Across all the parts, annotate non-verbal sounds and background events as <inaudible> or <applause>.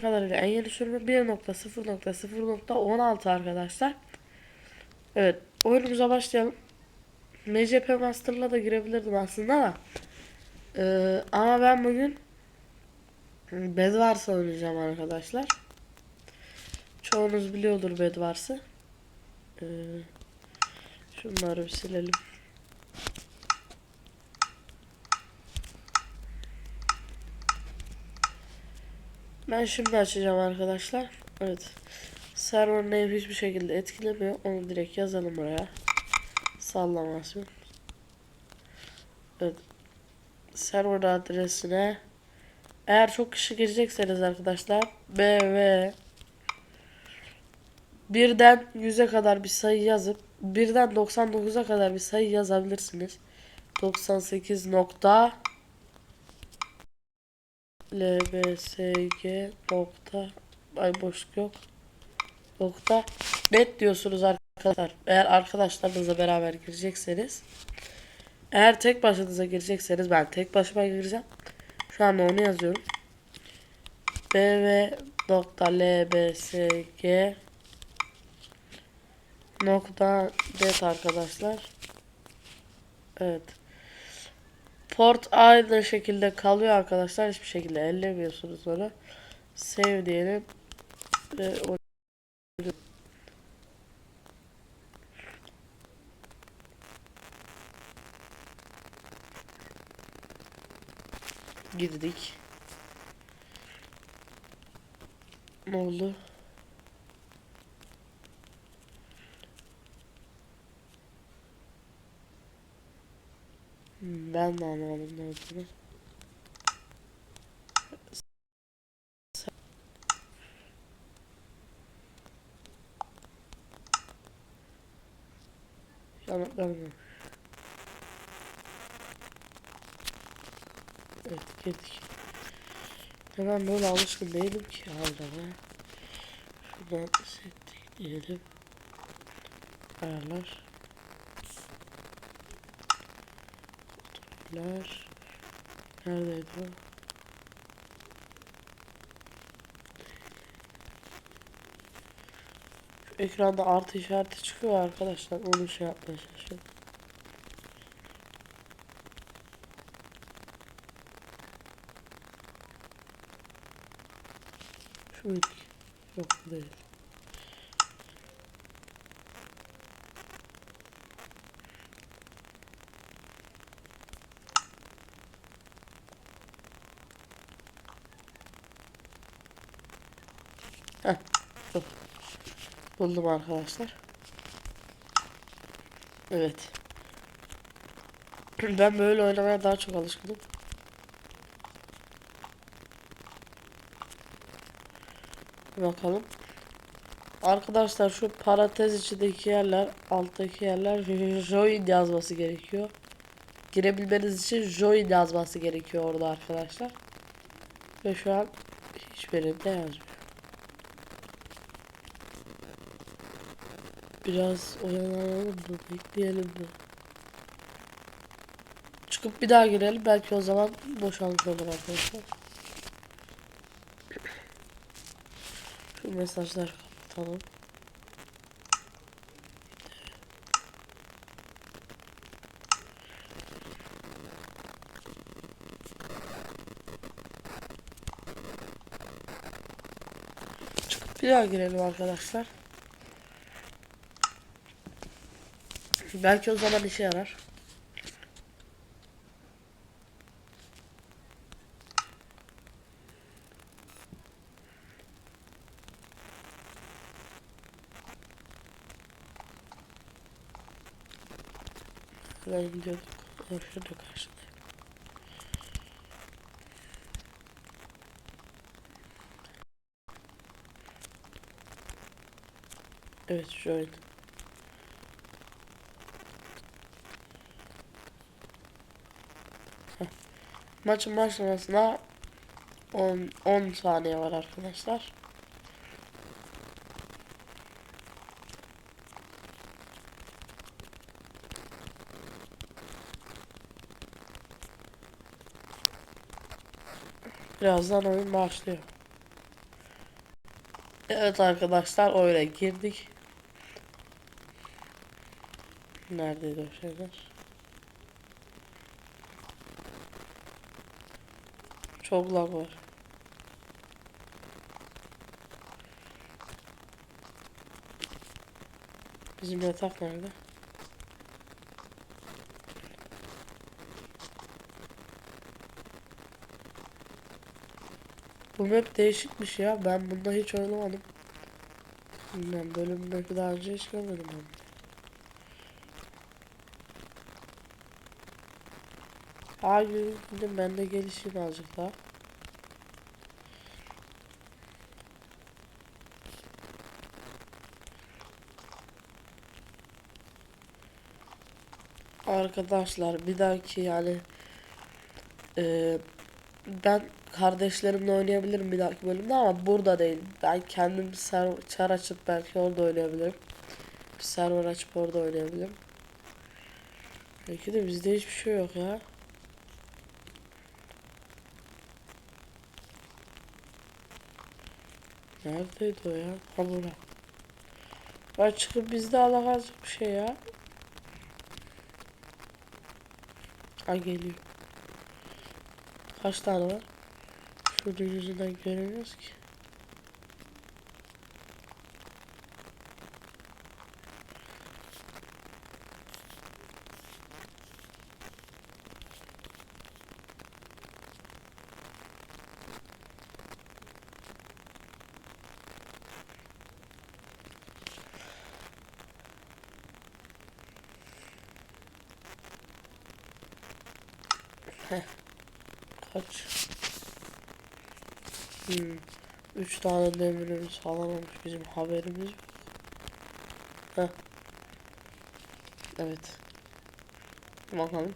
kadarıyla en yeni sürümü 1.0.0.16 arkadaşlar. Evet oyunumuza başlayalım. MCP Master'la da girebilirdim aslında ama Ee, ama ben bugün Bedwars oynayacağım arkadaşlar. Çoğunuz biliyordur Bedwars'ı. Ee, şunları bir silelim. Ben şimdi açacağım arkadaşlar. Evet. Server name hiçbir şekilde etkilemiyor. Onu direkt yazalım buraya. Sallamasın. Evet. Server adresine eğer çok kişi girecekseniz arkadaşlar BV birden 100'e kadar bir sayı yazıp birden 99'a kadar bir sayı yazabilirsiniz. 98 nokta lbsg nokta ay boşluk yok nokta net diyorsunuz arkadaşlar. Eğer arkadaşlarınızla beraber girecekseniz eğer tek başınıza girecekseniz ben tek başıma gireceğim. Şu anda onu yazıyorum. bv nokta lbsg nokta net arkadaşlar. Evet. Port aynı şekilde kalıyor arkadaşlar. Hiçbir şekilde ellemiyorsunuz onu. Save diyelim. Ve girdik. Ne oldu? Ben de anlamadım ne olduğunu. Yanıtlanmıyor. Evet girdik. Hemen böyle alışkın değilim ki haldana. Şuradan settik diyelim. Ayarlar. Ayarlar. Neredeydi o? Şu ekranda artı işareti çıkıyor arkadaşlar. Onu şey yapmaya çalışıyorum. Şu muydu? Yok bu değil. Heh, bu. Buldum arkadaşlar. Evet. <clears throat> Ben böyle oynamaya daha çok alışkınım. Bakalım. Arkadaşlar şu parantez içindeki yerler, alttaki yerler <laughs> join yazması gerekiyor. Girebilmeniz için join yazması gerekiyor orada arkadaşlar. Ve şu an hiçbirinde yazmıyor. Biraz oyalanalım mı? Bekleyelim mi? Çıkıp bir daha girelim. Belki o zaman boşalmış olur arkadaşlar. Şu mesajlar kapatalım. Bir daha girelim arkadaşlar. Belki o zaman işe yarar. Ben gidiyorduk. Şurada karşıda. Evet join. Maçın başlamasına 10 10 saniye var arkadaşlar. Birazdan oyun başlıyor. Evet arkadaşlar oyuna girdik. Neredeydi o şeyler? Çok lag var. Bizim yatak nerede? Bu map değişikmiş ya. Ben bunda hiç oynamadım. Bilmem bölüm map'i daha önce hiç görmedim ben. Hayır, gidin ben de gelişeyim azıcık daha. Arkadaşlar bir dahaki yani e, ben kardeşlerimle oynayabilirim bir dahaki bölümde ama burada değil. Ben kendim server, açıp belki orada oynayabilirim. Bir server açıp orada oynayabilirim. Belki de bizde hiçbir şey yok ya. Neredeydi o ya? Ha bura. Ben çıkıp bizde alakacak bir şey ya. Ha geliyor. Kaç tane var? Şurada yüzünden göremiyoruz ki. Kaç? Hmm. Üç tane demirimiz falan olmuş bizim haberimiz yok. Evet. Bakalım.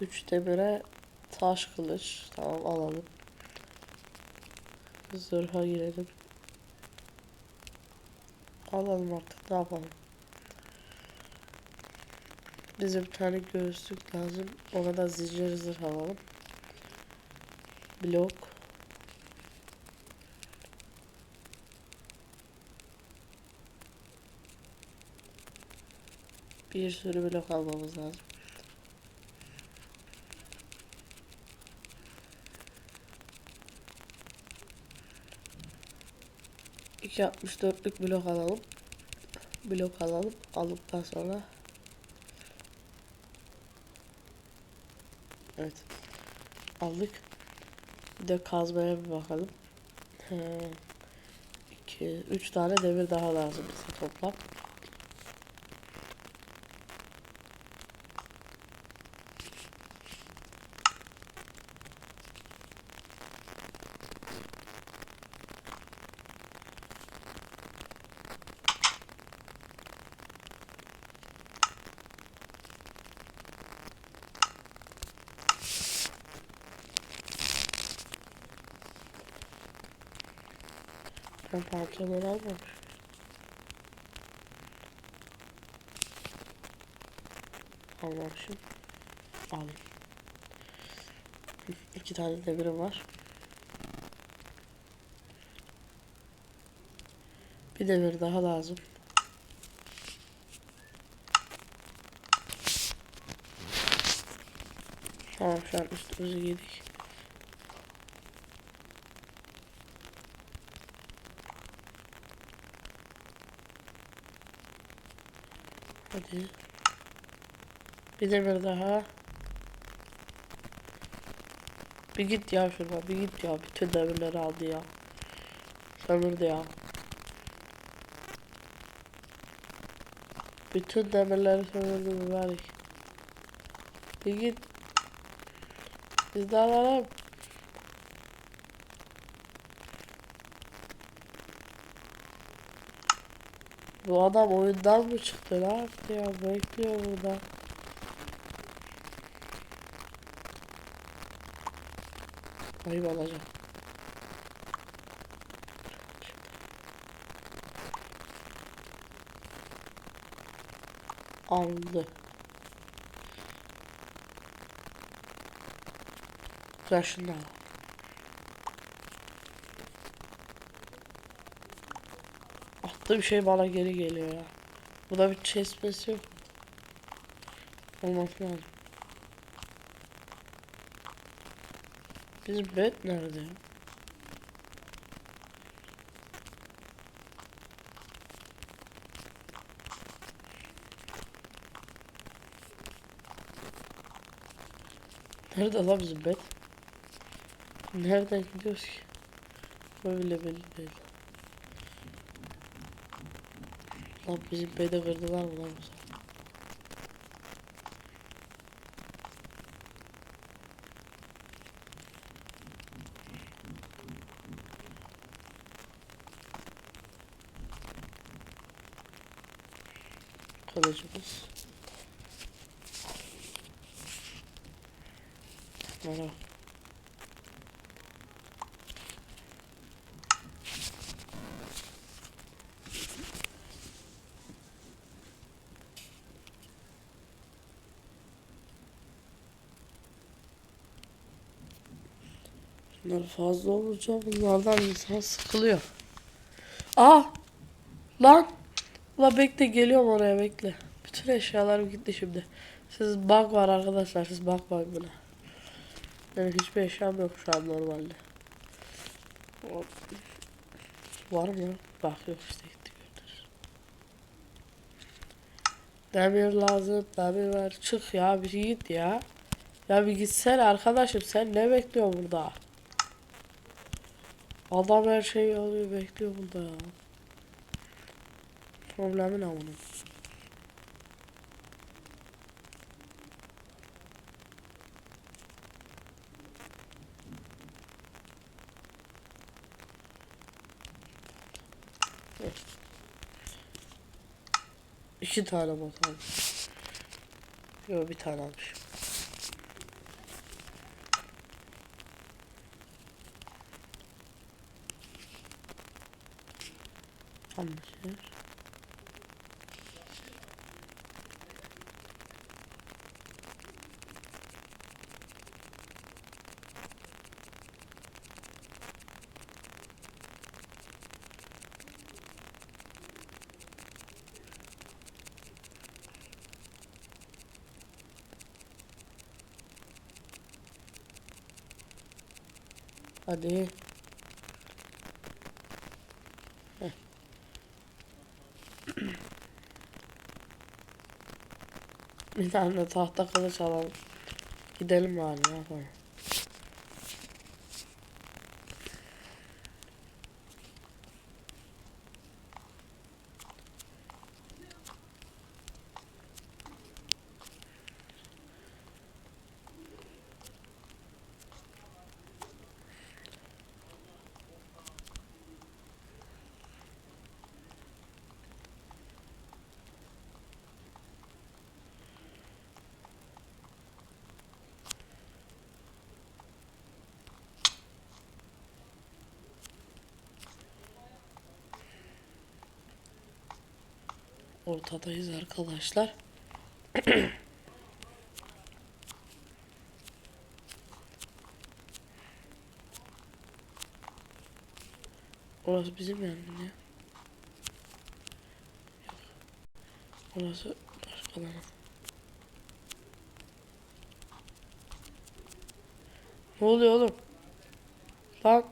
Üç demire taş kılıç. Tamam alalım. Zırha girelim. Alalım artık ne yapalım. Bize bir tane göğüslük lazım. Ona da zincir zırh alalım. Blok. Bir sürü blok almamız lazım. İki altmış dörtlük blok alalım. Blok alalım. Aldıktan sonra Evet. Aldık. Bir de kazmaya bir bakalım. He. İki, üç tane demir daha lazım bize toplam. Ben pantolon almamış. Almamışım. Aldım. İki tane demirim var. Bir demir daha lazım. Tamam şu an üstümüzü giydik. Hadi. Bir demir daha. Bir git ya şuradan bir git ya. Bütün demirleri aldı ya. Sömürdü ya. Bütün demirleri sömürdü mübarek. Bir git. Biz de alalım. Bu adam oyundan mı çıktı? Ne yaptı ya? Bekliyor burada. Ayıp olacak. Aldı. Da al. Attığım şey bana geri geliyor ya. Burada bir chestplate yok. Olması lazım. Bizim bed nerede? Nerede lan bizim bed? Nereden gidiyoruz ki? Böyle belli değil. Lan bizim bedi kırdılar mı lan sefer? Kılıcımız. Merhaba. Bunlar fazla olunca bunlardan insan sıkılıyor. Aa! Lan! La bekle geliyorum oraya bekle. Bütün eşyalarım gitti şimdi. Siz bug var arkadaşlar siz bakmayın buna. Benim hiçbir eşyam yok şu an normalde. Var mı? Bak yok işte gitti gördünüz. Demir lazım, demir var. Çık ya bir git ya. Ya bir gitsene arkadaşım sen ne bekliyorsun burada? Adam her şeyi alıyor bekliyor burada ya. Problemi ne bunun? İki tane bot aldım. Yok bir tane almışım. Anlaşılır. Hadi. Bir tane tahta kılıç alalım. Gidelim bari ne. Ortadayız arkadaşlar. <clears throat> Orası bizim mi ya? Orası başkalarının. Ne oluyor oğlum? Lan.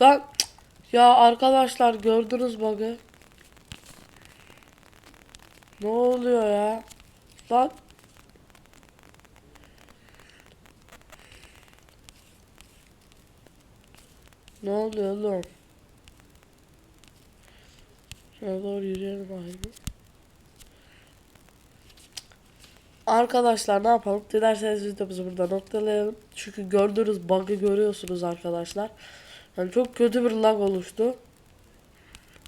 Lan. Ya arkadaşlar gördünüz bug'ı. Ne oluyor ya? Lan. Ne oluyor oğlum? Şuna doğru yürüyelim abi. Arkadaşlar ne yapalım? Dilerseniz videomuzu burada noktalayalım. Çünkü gördüğünüz bug'ı görüyorsunuz arkadaşlar. Yani çok kötü bir lag oluştu.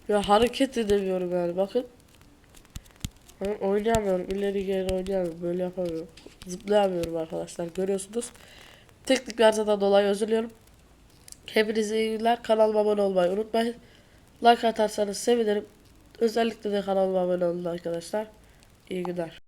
Ya hareket edemiyorum yani bakın. Ben oynayamıyorum. ileri geri oynayamıyorum. Böyle yapamıyorum. Zıplayamıyorum arkadaşlar. Görüyorsunuz. Teknik bir arızadan dolayı özür diliyorum. Hepinize iyi günler. Kanalıma abone olmayı unutmayın. Like atarsanız sevinirim. Özellikle de kanalıma abone olun arkadaşlar. İyi günler.